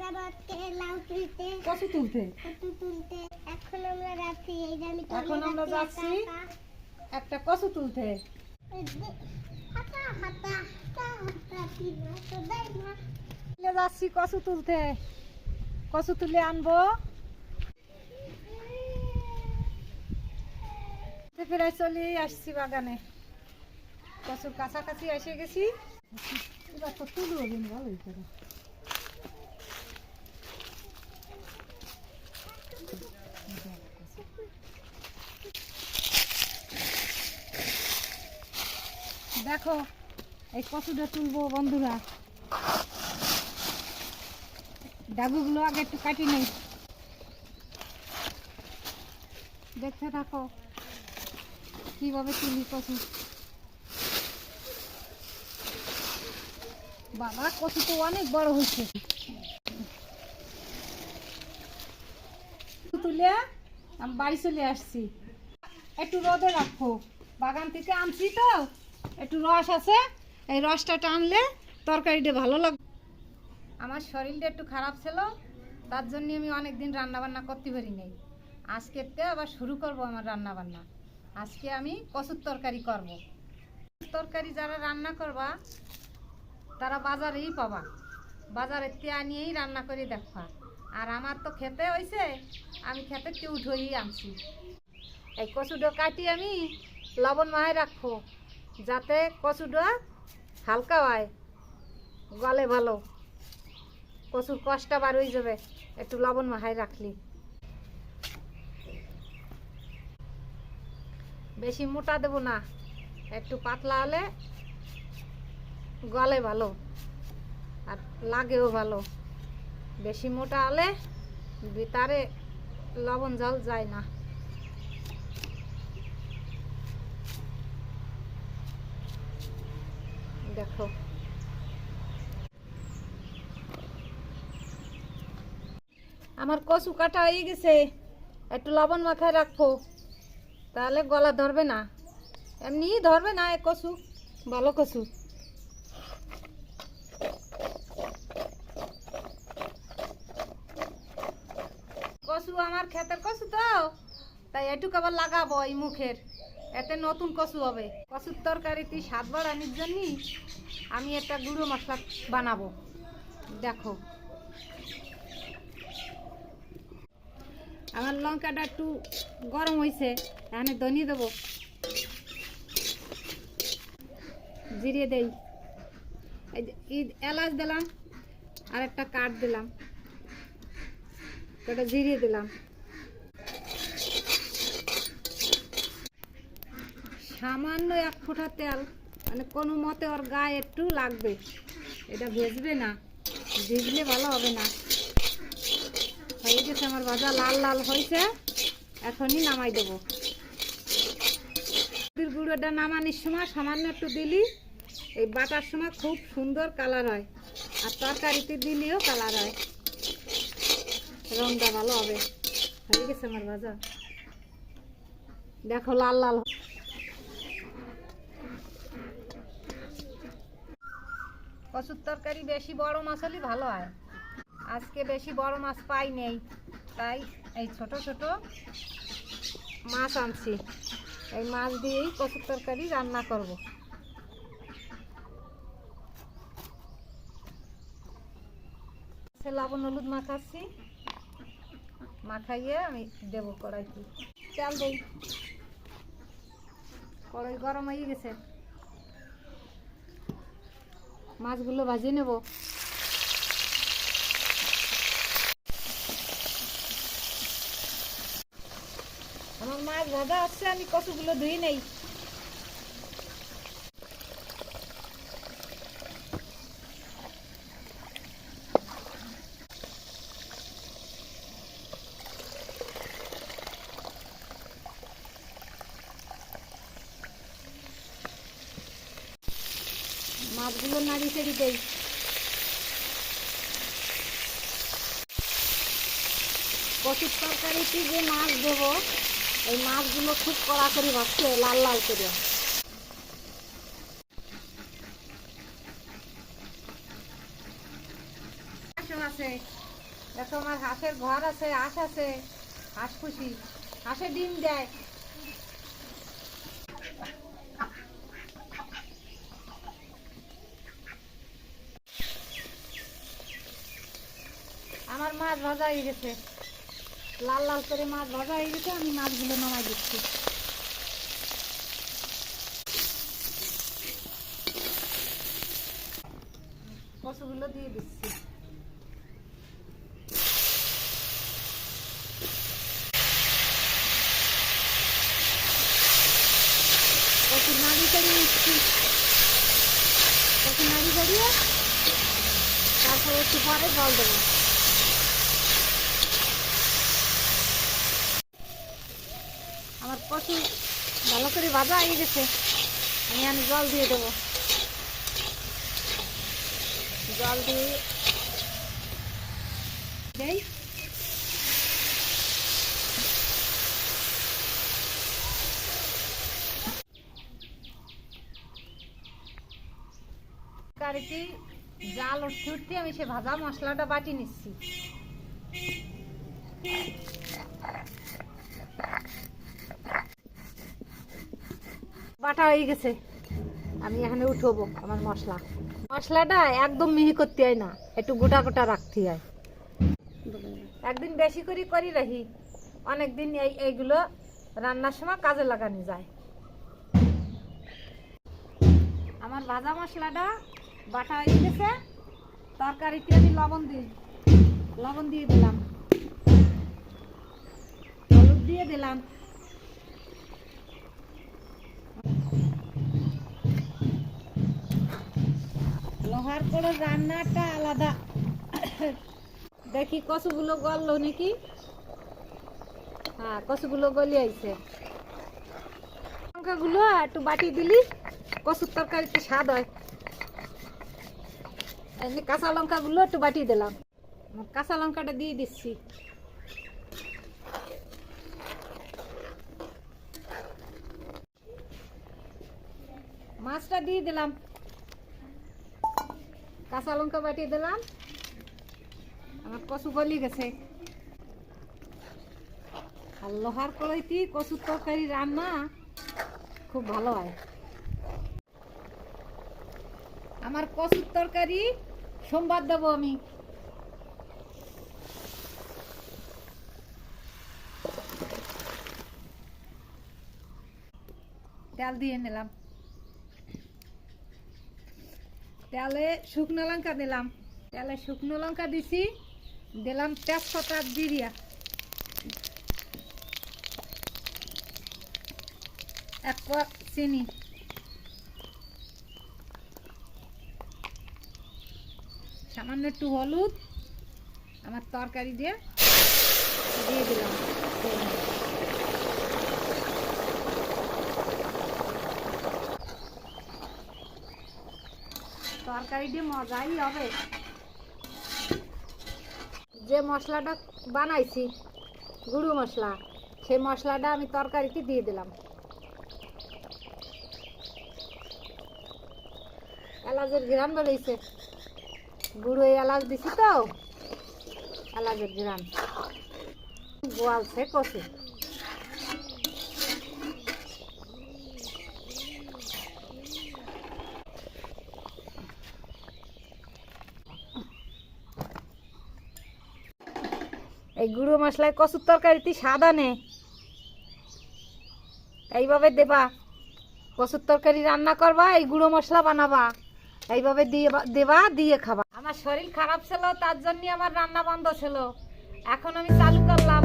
লাউ তুলতে কচু তুলতে? কচু তুলতে। এখন আমরা যাচ্ছি এই যে আমি এখন আমরা যাচ্ছি। একটা কচু তুলতে। হাতা হাতা হাতা হাতা যাচ্ছি কচু তুলতে। কচু তুলে আনব। প্রায় চলে আসছি বাগানে। কচুর কাছাকাছি এসে গেছি। এবার তো তুলবো ভালোই করে। দেখো, এই কচুটা তুলবো বন্ধুরা। ডাগুগুলো আগে একটু কাটি নেই। দেখতে থাকো, কীভাবে তুলি কচু। বাবা কচু তো অনেক বড় হয়েছে। তুলে আমি বাড়ি চলে আসছি। একটু রোদে রাখো। বাগান থেকে আনছি তো। একটু রস আছে, এই রসটা টানলে তরকারিটা ভালো লাগবে। আমার শরীরটা একটু খারাপ ছিল, তার জন্য আমি অনেক দিন রান্না বান্না করতে পারি নাই আজকে আবার শুরু করব আমার রান্না বান্না আজকে আমি কচুর তরকারি করব। তরকারি যারা রান্না করবা, তারা বাজারেই পাবা। বাজারে তিয়া নিয়েই রান্না করে দেখবা। আর আমার তো খেতে হয়েছে আমি খেতে টিউট হয়েই আনছি। এই কচুটা কাটি আমি লবণ মাহায় রাখব। যাতে কচুটা হালকা হয়, গলে ভালো। কচুর কষটা বার হয়ে যাবে, একটু লবণ মাখায় রাখলি। বেশি মোটা দেব না, একটু পাতলা হলে গলে ভালো আর লাগেও ভালো। বেশি মোটা হলে ভিতরে লবণ জল যায় না। দেখো। আমার কচু কাটা হয়ে গেছে, একটু লবণ মাখায় রাখব। তাহলে গলা ধরবে না। এমনি ধরবে না এ কচু, ভালো কচু। কচু, আমার ক্ষেতের কচু তো? তাই এটুকু আবার লাগাবো এই মুখের। এতে নতুন কচু হবে। কচুর তরকারিতে স্বাদ বাড়ানোর জন্য আমি একটা গুঁড়ো মশলা বানাবো। দেখো। আমার লঙ্কাটা একটু গরম হয়েছে এখানে ধনি দেবো। জিরিয়ে দেই। এলাচ দিলাম আর একটা কাঠ দিলাম। এটা জিরিয়ে দিলাম। সামান্য এক ফোঁটা তেল মানে কোনো মতে ওর গায়ে একটু লাগবে। এটা ভেজবে না, ভিজলে ভালো হবে না। হয়ে গেছে আমার ভাজা, লাল লাল হয়েছে। এখনই নামাই দেবো। গুঁড়োটা নামানোর সময় সামান্য একটু দিলি, এই বাটার সময় খুব সুন্দর কালার হয়। আর তরকারিতে দিলেও কালার হয়। রংটা ভালো হবে। হয়ে গেছে আমার ভাজা। দেখো লাল লাল কচুর তরকারি বেশি বড় মাছ হলে ভালো হয়। আজকে বেশি বড় মাছ পাই নেই। তাই এই ছোট ছোট মাছ আনছি। এই মাছ দিয়েই কচুর তরকারি রান্না করব। লবণ হলুদ মাখাচ্ছি। মাখাইয়ে আমি দেবো কড়াইতে। চাল দেই। কড়াই গরম হয়ে গেছে। মাছগুলো ভাজি নেব। আমার মাছ ভাজা আছে আমি কষুগুলো ধুই নেই। মাছগুলো নাড়ি চেড়ি দেই। কচুর তরকারিতে যে মাছ দেবো, এই মাছগুলো খুব কড়া করে ভাজছে লাল লাল করে। আছে দেখো আমার হাঁসের ঘর আছে, হাঁস আছে, হাঁস খুশি। হাঁসে ডিম দেয় আমার মাছ ভাজা হয়ে গেছে। লাল লাল করে মাছ ভাজা হয়ে গেছে, আমি মাছগুলো নামাই দিচ্ছি। কচুগুলো দিয়ে দিচ্ছি। কচু একটু পরে জল দেবো আমার কচু ভালো করে ভাজা হয়ে গেছে। আমি আমি জল দিয়ে দেবো। জল দিয়ে কারিটি জাল উঠতে উঠতে আমি সে ভাজা মশলাটা বাটি নিচ্ছি। বাটা হয়ে গেছে। আমি এখানে উঠবো, আমার মশলা। মশলাটা একদম মিহি করতে হয় না, একটু গোটা গোটা রাখতে হয়। একদিন বেশি করে করি রাখি, অনেকদিন এই এইগুলো রান্নার সময় কাজে লাগানো যায়। আমার ভাজা মশলাটা বাটা হয়ে গেছে, তরকারিতে আমি লবণ দিই, লবণ দিয়ে দিলাম। হলুদ দিয়ে দিলাম। লোহার করে রান্নাটা আলাদা। দেখি কচুগুলো গললো নাকি? হ্যাঁ কচুগুলো গলি আইছে। লঙ্কাগুলো একটু বাটি দিলি, কচুর তরকারিতে স্বাদ হয়। কাঁচা লঙ্কাগুলো একটু বাটি দিলাম। কাঁচা লঙ্কাটা দিয়ে দিচ্ছি। মাছটা দিয়ে দিলাম। কাঁচা লঙ্কা বাটি দিলাম। আমার কচু গলি গেছে। আর লোহার কড়াইতে কচুর তরকারি রান্না খুব ভালো হয়। আমার কচুর তরকারি সোমবার দেবো আমি। তেল দিয়ে নিলাম। তেলে শুকনো লঙ্কা দিলাম। তেলে শুকনো লঙ্কা দিছি, দিলাম তেজপাতা জিরিয়া। এক কাপ চিনি। সামান্য একটু হলুদ, আমার তরকারি দিয়ে দিয়ে দিলাম। তরকারি দিয়ে মজাই হবে। যে মশলাটা বানাইছি, গুঁড়ো মশলা, সেই মশলাটা আমি তরকারিতে দিয়ে দিলাম। এলাচের ঘ্রান বেরোইছে গুঁড়ো এলাচ দিছি তো, এলাচের ঘ্রান গোয়ালছে কষে এই গুঁড়ো মশলায় কচুর তরকারিতে স্বাদ আনে। এইভাবে দেবা। কচুর তরকারি রান্না করবা, এই গুঁড়ো মশলা বানাবা। এইভাবে দিয়ে দেবা, দিয়ে খাবা। আমার শরীর খারাপ ছিল, তার জন্য আমার রান্না বন্ধ ছিল। এখন আমি চালু করলাম